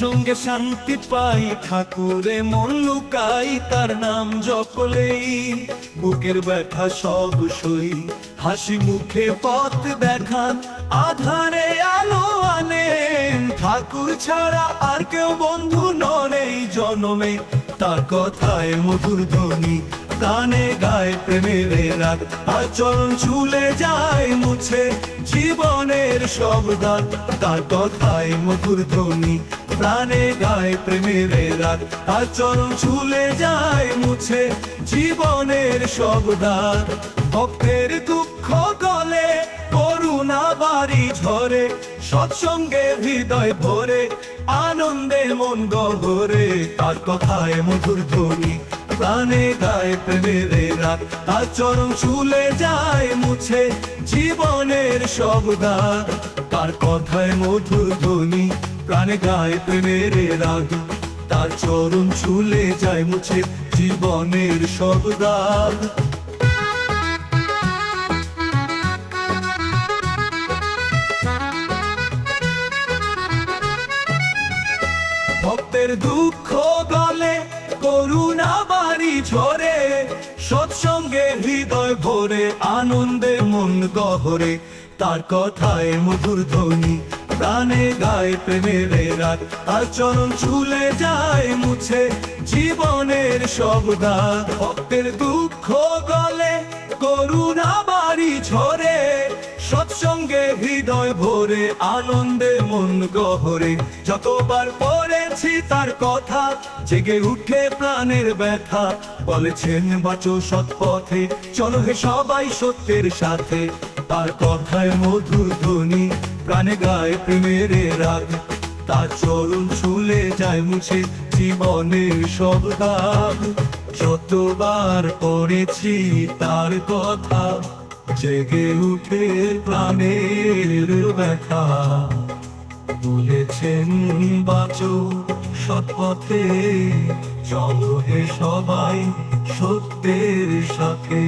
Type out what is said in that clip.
সঙ্গে শান্তি পাই। ঠাকুরে মন লুকাই, তার নাম জপলেই বুকের ব্যথা সব সই, হাসি মুখে পথ দেখান, আধারে আলো আনেন ঠাকুর ছাড়া আর কেউ বন্ধু নন জনমে তার কথায় মধুর ধ্বনি। গানে গায় প্রেমের রাগ আর চরণ ছুলে যায় মুছে জীবনের সব দাগ তার কথায় মধুর ধ্বনি প্রাণে গায় প্রেমের রাগ আর চরণ ছুলে যায় মুছে জীবনের সব দাগ ভক্তের দুঃখ গলে, করুণা বাড়ি ঝরে, সৎসঙ্গে হৃদয় ভরে, আনন্দে মন গহরে। তার কথায় মধুর ধ্বনি প্রাণে গায়ে প্রেমের রাত। আর চরণ ছুলে যায়, মুছে জীবনের সব দাগ। তার কথায় মধুর ধ্বনি, প্রাণে গায়ে প্রেমের রাগ। তার চরণ ছুলে যায়, মুছে জীবনের সব দাগ। ভক্তের দুঃখ গলে ভরে, আনন্দে মন গহরে, তার কথায় মধুর ধ্বনি, প্রাণে গায়ে প্রেমের রাত, আর চরণ ছুলে যায় মুছে জীবনের সব দা ভক্তের দুঃখ গলে, করুণা বাড়ি ঝরে হৃদয় ভরে, আনন্দে মন গহরে। যতবার পড়েছি তার কথা, জেগে উঠে প্রাণের ব্যথা। বলেছেন, বাঁচো সৎ পথে চলো হে সবাই সত্যের সাথে। তার কথায় মধুর ধ্বনি, প্রাণে গায়ে প্রেমের রাগ। তার চরণ ছুলে যায় মুছে জীবনের সব দাগ। যতবার পড়েছি তার কথা জেগে উঠে প্রাণের ব্যথা। বলেছেন বাঁচো সৎপথে। চলো হে সবাই সত্যের সাথে।